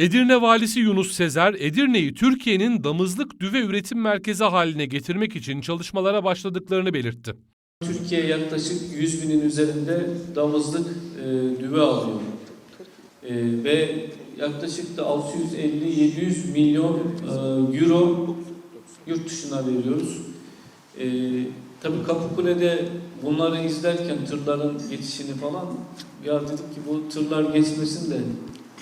Edirne Valisi Yunus Sezer, Edirne'yi Türkiye'nin damızlık düve üretim merkezi haline getirmek için çalışmalara başladıklarını belirtti. Türkiye yaklaşık 100 binin üzerinde damızlık e, düve alıyor. E, ve yaklaşık da 650-700 milyon e, euro yurt dışına veriyoruz. E, tabii Kapıkule'de bunları izlerken tırların geçişini falan ya dedik ki bu tırlar geçmesin de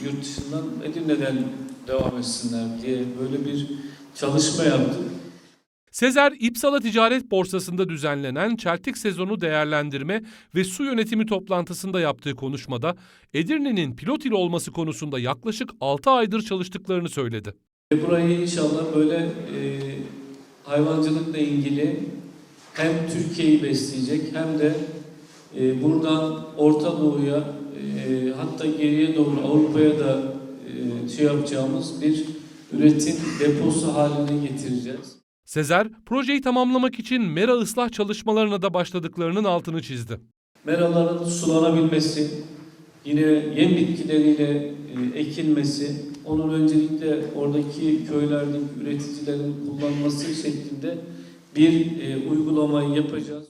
yurt dışından Edirne'den devam etsinler diye böyle bir çalışma yaptık. Sezer, İpsala Ticaret Borsası'nda düzenlenen çeltik sezonu değerlendirme ve su yönetimi toplantısında yaptığı konuşmada Edirne'nin pilot il olması konusunda yaklaşık 6 aydır çalıştıklarını söyledi. Ve burayı inşallah böyle e, hayvancılıkla ilgili hem Türkiye'yi besleyecek hem de e, buradan Orta Doğu'ya e, hatta geriye doğru Avrupa'ya da e, şey yapacağımız bir üretim deposu haline getireceğiz. Sezer, projeyi tamamlamak için mera ıslah çalışmalarına da başladıklarının altını çizdi. Meraların sulanabilmesi, yine yem bitkileriyle e, ekilmesi, onun öncelikle oradaki köylerdeki üreticilerin kullanması şeklinde bir e, uygulamayı yapacağız.